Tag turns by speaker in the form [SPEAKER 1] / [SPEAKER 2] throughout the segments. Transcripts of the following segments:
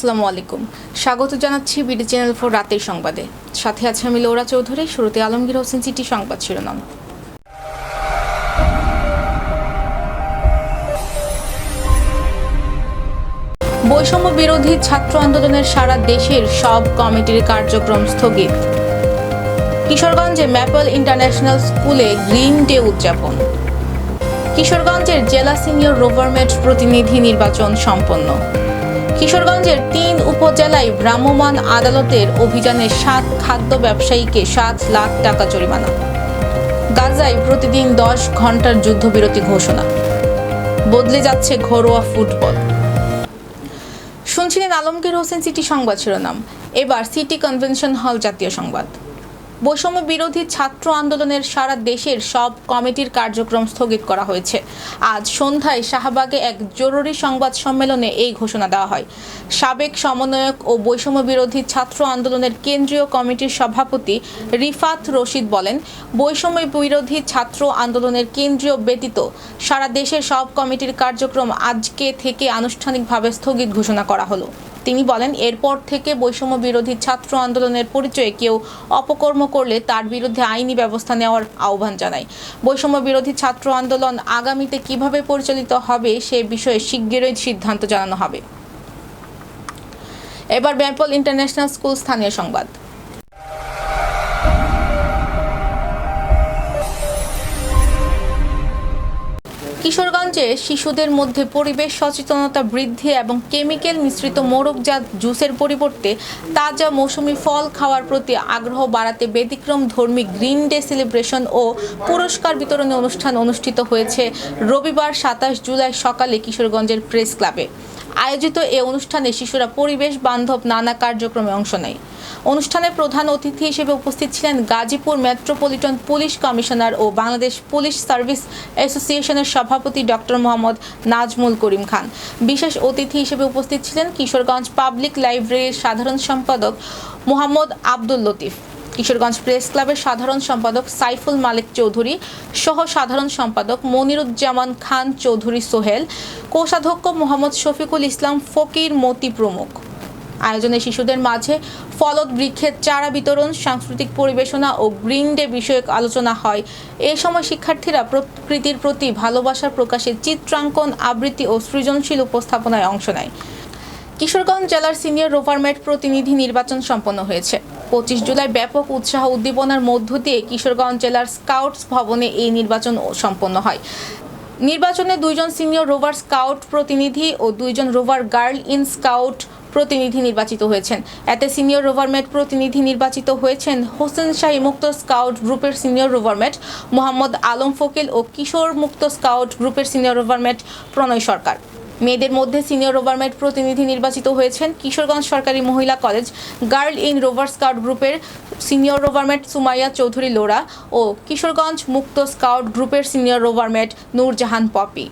[SPEAKER 1] আসসালামু আলাইকুম স্বাগত জানাচ্ছি বিডি চ্যানেল ফোর রাতের সংবাদে সাথে আছে আমি লোরা চৌধুরী শুরুতে আলমগীর হোসেন সিটি সংবাদ শিরোনাম বৈষম্য বিরোধী ছাত্র আন্দোলনের সারা দেশের সব কমিটির কার্যক্রম স্থগিত কিশোরগঞ্জে ম্যাপল ইন্টারন্যাশনাল স্কুলে গ্রিন ডে উদযাপন কিশোরগঞ্জের জেলা সিনিয়র রোভারমেট প্রতিনিধি নির্বাচন সম্পন্ন কিশোরগঞ্জের তিন উপজেলায় ভ্রাম্যমান আদালতের অভিযানে সাত খাদ্য ব্যবসায়ীকে সাত লাখ টাকা জরিমানা গাজায় প্রতিদিন দশ ঘন্টার যুদ্ধবিরতি ঘোষণা বদলে যাচ্ছে ঘরোয়া ফুটবল শুনছিলেন আলমগীর হোসেন সিটি সংবাদ শিরোনাম এবার সিটি কনভেনশন হল জাতীয় সংবাদ বৈষম্য বিরোধী ছাত্র আন্দোলনের সারা দেশের সব কমিটির কার্যক্রম স্থগিত করা হয়েছে আজ সন্ধ্যায় শাহবাগে এক জরুরি সংবাদ সম্মেলনে এই ঘোষণা দেওয়া হয় সাবেক সমন্বয়ক ও বৈষম্য বিরোধী ছাত্র আন্দোলনের কেন্দ্রীয় কমিটির সভাপতি রিফাত রশিদ বলেন বৈষম্য বিরোধী ছাত্র আন্দোলনের কেন্দ্রীয় ব্যতীত সারা দেশের সব কমিটির কার্যক্রম আজকে থেকে আনুষ্ঠানিকভাবে স্থগিত ঘোষণা করা হলো তিনি বলেন এরপর থেকে বৈষম্য বিরোধী ছাত্র আন্দোলনের পরিচয়ে কেউ অপকর্ম করলে তার বিরুদ্ধে আইনি ব্যবস্থা নেওয়ার আহ্বান জানায় বৈষম্য বিরোধী ছাত্র আন্দোলন আগামীতে কিভাবে পরিচালিত হবে সে বিষয়ে শিগগিরই সিদ্ধান্ত জানানো হবে এবার ব্যাম্পল ইন্টারন্যাশনাল স্কুল স্থানীয় সংবাদ কিশোরগঞ্জে শিশুদের মধ্যে পরিবেশ সচেতনতা বৃদ্ধি এবং কেমিক্যাল মিশ্রিত মোরগজাত জুসের পরিবর্তে তাজা মৌসুমি ফল খাওয়ার প্রতি আগ্রহ বাড়াতে ব্যতিক্রম ধর্মী গ্রিন ডে সেলিব্রেশন ও পুরস্কার বিতরণী অনুষ্ঠান অনুষ্ঠিত হয়েছে রবিবার সাতাশ জুলাই সকালে কিশোরগঞ্জের প্রেস ক্লাবে আয়োজিত এ অনুষ্ঠানে শিশুরা পরিবেশ বান্ধব নানা কার্যক্রমে অংশ নেয় অনুষ্ঠানে প্রধান অতিথি হিসেবে উপস্থিত ছিলেন গাজীপুর মেট্রোপলিটন পুলিশ কমিশনার ও বাংলাদেশ পুলিশ সার্ভিস অ্যাসোসিয়েশনের সভাপতি ডক্টর মোহাম্মদ নাজমুল করিম খান বিশেষ অতিথি হিসেবে উপস্থিত ছিলেন কিশোরগঞ্জ পাবলিক লাইব্রেরির সাধারণ সম্পাদক মোহাম্মদ আব্দুল লতিফ কিশোরগঞ্জ প্রেস ক্লাবের সাধারণ সম্পাদক সাইফুল মালিক চৌধুরী সহ সাধারণ সম্পাদক মনিরুজ্জামান খান চৌধুরী সোহেল কোষাধ্যক্ষ মোহাম্মদ শফিকুল ইসলাম ফকির মতি প্রমুখ আয়োজনে শিশুদের মাঝে ফলদ বৃক্ষের চারা বিতরণ সাংস্কৃতিক পরিবেশনা ও গ্রিন ডে বিষয়ক আলোচনা হয় এ সময় শিক্ষার্থীরা প্রকৃতির প্রতি ভালোবাসা প্রকাশে চিত্রাঙ্কন আবৃত্তি ও সৃজনশীল উপস্থাপনায় অংশ নেয় কিশোরগঞ্জ জেলার সিনিয়র রোভারমেট প্রতিনিধি নির্বাচন সম্পন্ন হয়েছে পঁচিশ জুলাই ব্যাপক উৎসাহ উদ্দীপনার মধ্য দিয়ে কিশোরগঞ্জ জেলার স্কাউটস ভবনে এই নির্বাচন সম্পন্ন হয় নির্বাচনে দুইজন সিনিয়র রোভার স্কাউট প্রতিনিধি ও দুইজন রোভার গার্ল ইন স্কাউট প্রতিনিধি নির্বাচিত হয়েছেন এতে সিনিয়র রোভারমেট প্রতিনিধি নির্বাচিত হয়েছেন হোসেন শাহি মুক্ত স্কাউট গ্রুপের সিনিয়র রোভারমেট মোহাম্মদ আলম ফকিল ও কিশোর মুক্ত স্কাউট গ্রুপের সিনিয়র রোভারমেট প্রণয় সরকার মেয়েদের মধ্যে সিনিয়র রোভারমেট প্রতিনিধি নির্বাচিত হয়েছেন কিশোরগঞ্জ সরকারি মহিলা college girl in rover scout গ্রুপের সিনিয়র রোভারমেট সুমাইয়া চৌধুরী লোরা ও কিশোরগঞ্জ মুক্ত স্কাউট গ্রুপের সিনিয়র রোভারমেট নূরজাহান পপি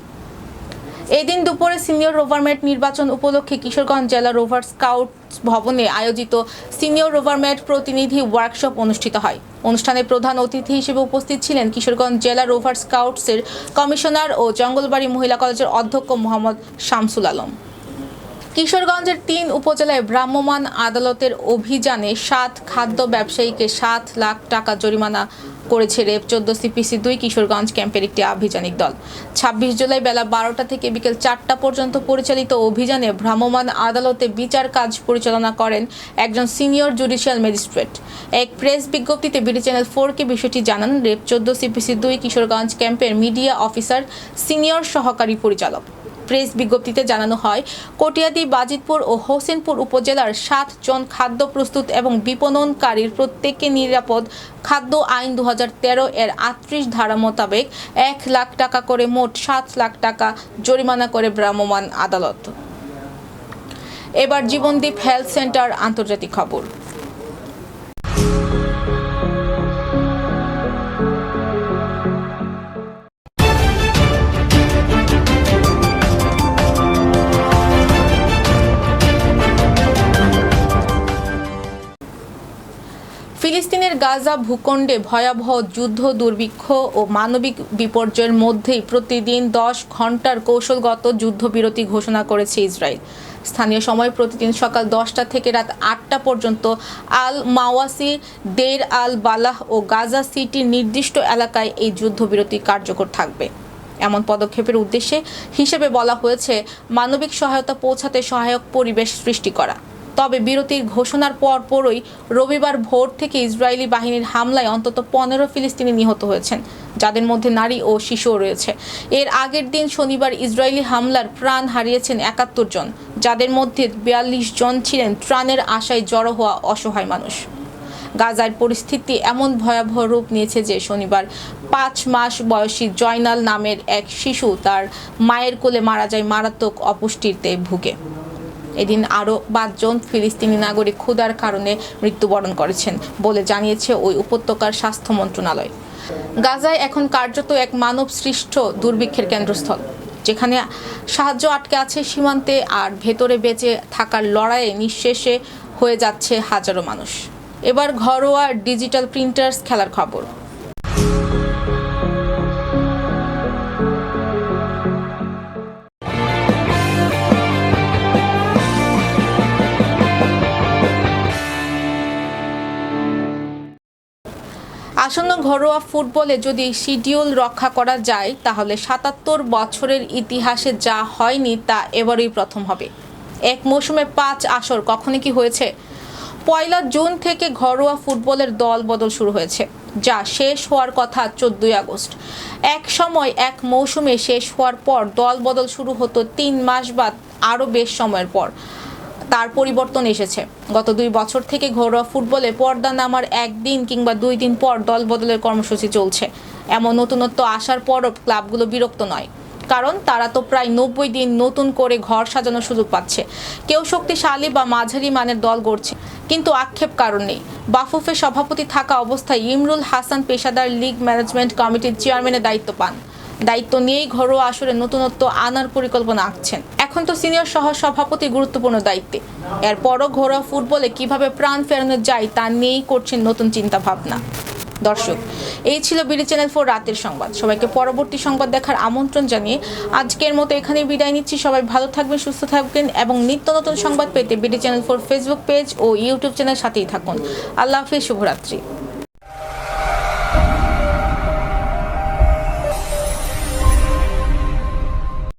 [SPEAKER 1] এদিন দুপুরে সিনিয়র রোভারমেট নির্বাচন উপলক্ষে কিশোরগঞ্জ জেলা রোভার স্কাউট ভবনে আয়োজিত সিনিয়র রোভারমেট প্রতিনিধি ওয়ার্কশপ অনুষ্ঠিত হয় অনুষ্ঠানে প্রধান অতিথি হিসেবে উপস্থিত ছিলেন কিশোরগঞ্জ জেলা রোভার স্কাউটসের কমিশনার ও জঙ্গলবাড়ি মহিলা কলেজের অধ্যক্ষ মোহাম্মদ শামসুল আলম কিশোরগঞ্জের তিন উপজেলায় ভ্রাম্যমাণ আদালতের অভিযানে সাত খাদ্য ব্যবসায়ীকে সাত লাখ টাকা জরিমানা করেছে রেপ চোদ্দ সিপিসি দুই কিশোরগঞ্জ ক্যাম্পের একটি আভিযানিক দল ২৬ জুলাই বেলা বারোটা থেকে বিকেল চারটা পর্যন্ত পরিচালিত অভিযানে ভ্রাম্যমাণ আদালতে বিচার কাজ পরিচালনা করেন একজন সিনিয়র জুডিশিয়াল ম্যাজিস্ট্রেট এক প্রেস বিজ্ঞপ্তিতে বিডি চ্যানেল ফোরকে বিষয়টি জানান রেপ চোদ্দ সিপিসি দুই কিশোরগঞ্জ ক্যাম্পের মিডিয়া অফিসার সিনিয়র সহকারী পরিচালক প্রেস বিজ্ঞপ্তিতে জানানো হয় কটিয়াদি বাজিতপুর ও হোসেনপুর উপজেলার সাত জন খাদ্য প্রস্তুত এবং বিপণনকারীর প্রত্যেককে নিরাপদ খাদ্য আইন দু এর আটত্রিশ ধারা মোতাবেক এক লাখ টাকা করে মোট সাত লাখ টাকা জরিমানা করে ভ্রাম্যমাণ আদালত এবার জীবনদীপ হেলথ সেন্টার আন্তর্জাতিক খবর ফিলিস্তিনের গাজা ভূখণ্ডে ভয়াবহ যুদ্ধ দুর্ভিক্ষ ও মানবিক বিপর্যয়ের মধ্যেই প্রতিদিন দশ ঘন্টার কৌশলগত যুদ্ধবিরতি ঘোষণা করেছে ইসরায়েল স্থানীয় সময় প্রতিদিন সকাল দশটা থেকে রাত আটটা পর্যন্ত আল মাওয়াসি দের আল বালাহ ও গাজা সিটির নির্দিষ্ট এলাকায় এই যুদ্ধবিরতি কার্যকর থাকবে এমন পদক্ষেপের উদ্দেশ্যে হিসেবে বলা হয়েছে মানবিক সহায়তা পৌঁছাতে সহায়ক পরিবেশ সৃষ্টি করা তবে বিরতির ঘোষণার পর পরই রবিবার ভোর থেকে ইসরায়েলি বাহিনীর হামলায় অন্তত পনেরো ফিলিস্তিনি নিহত হয়েছেন যাদের মধ্যে নারী ও শিশুও রয়েছে এর আগের দিন শনিবার ইসরায়েলি হামলার প্রাণ হারিয়েছেন একাত্তর জন যাদের মধ্যে বিয়াল্লিশ জন ছিলেন ত্রাণের আশায় জড়ো হওয়া অসহায় মানুষ গাজার পরিস্থিতি এমন ভয়াবহ রূপ নিয়েছে যে শনিবার পাঁচ মাস বয়সী জয়নাল নামের এক শিশু তার মায়ের কোলে মারা যায় মারাত্মক অপুষ্টিতে ভুগে এদিন আরও পাঁচজন ফিলিস্তিনি নাগরিক ক্ষুধার কারণে মৃত্যুবরণ করেছেন বলে জানিয়েছে ওই উপত্যকার স্বাস্থ্য মন্ত্রণালয় গাজায় এখন কার্যত এক মানব সৃষ্ট দুর্ভিক্ষের কেন্দ্রস্থল যেখানে সাহায্য আটকে আছে সীমান্তে আর ভেতরে বেঁচে থাকার লড়াইয়ে নিঃশেষে হয়ে যাচ্ছে হাজারো মানুষ এবার ঘরোয়া ডিজিটাল প্রিন্টার্স খেলার খবর আসন্ন ঘরোয়া ফুটবলে যদি শিডিউল রক্ষা করা যায় তাহলে সাতাত্তর বছরের ইতিহাসে যা হয়নি তা এবারই প্রথম হবে এক মৌসুমে পাঁচ আসর কখনো কি হয়েছে পয়লা জুন থেকে ঘরোয়া ফুটবলের দল বদল শুরু হয়েছে যা শেষ হওয়ার কথা চোদ্দই আগস্ট এক সময় এক মৌসুমে শেষ হওয়ার পর দল বদল শুরু হতো তিন মাস বাদ আরও বেশ সময়ের পর তার পরিবর্তন এসেছে গত দুই বছর থেকে ঘরোয়া ফুটবলে পর্দা নামার একদিন কিংবা দুই দিন পর দল বদলের কর্মসূচি চলছে এমন নতুনত্ব আসার পরও ক্লাবগুলো বিরক্ত নয় কারণ তারা তো প্রায় নব্বই দিন নতুন করে ঘর সাজানোর সুযোগ পাচ্ছে কেউ শক্তিশালী বা মাঝারি মানের দল গড়ছে কিন্তু আক্ষেপ কারণ নেই বাফুফে সভাপতি থাকা অবস্থায় ইমরুল হাসান পেশাদার লীগ ম্যানেজমেন্ট কমিটির চেয়ারম্যানের দায়িত্ব পান দায়িত্ব নিয়েই ঘরোয়া আসরে নতুনত্ব আনার পরিকল্পনা আঁকছেন এখন তো সিনিয়র সহ সভাপতি গুরুত্বপূর্ণ দায়িত্বে এরপরও ঘরোয়া ফুটবলে কিভাবে প্রাণ ফেরানো যায় তা নিয়েই করছেন নতুন চিন্তা ভাবনা দর্শক এই ছিল বিডি চ্যানেল ফোর রাতের সংবাদ সবাইকে পরবর্তী সংবাদ দেখার আমন্ত্রণ জানিয়ে আজকের মতো এখানে বিদায় নিচ্ছি সবাই ভালো থাকবেন সুস্থ থাকবেন এবং নিত্য নতুন সংবাদ পেতে BD channel four Facebook page ও ইউটিউব চ্যানেল সাথেই থাকুন আল্লাহ হাফিজ শুভরাত্রি